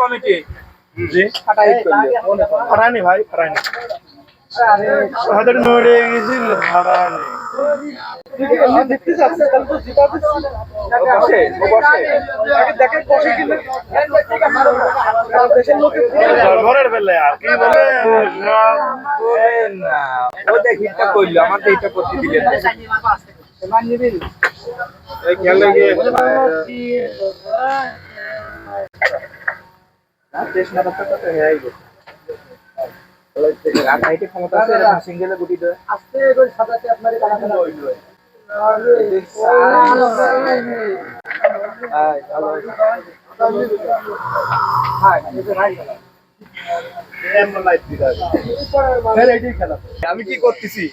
Committee? জি। ফাটানি ভাই ফাটানি নড়ে গেছিল ফাটানি বসে ও বসে। আগে দেখে বসে কিনা। দেশের লোকে ঘরের বেলে আর কি বলে? না ও দেখি এটা কইলো আমার তো করতে ক্ষমতা আছে সিঙ্গেলে গুটি দেয়। আমি কি করতেছি?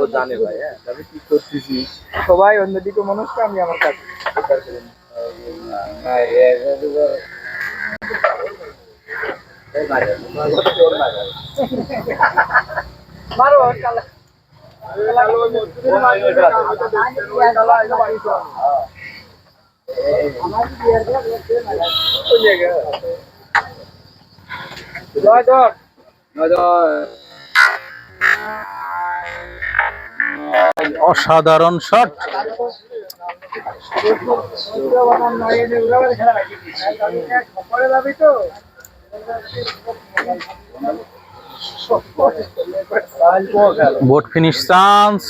ও জানে ভাই হ্যাঁ আমি কি করতেছি সবাই অন্যদিকে মানুষকে আমি আমার কাছে অসাধারণ শট। Boat finish chance.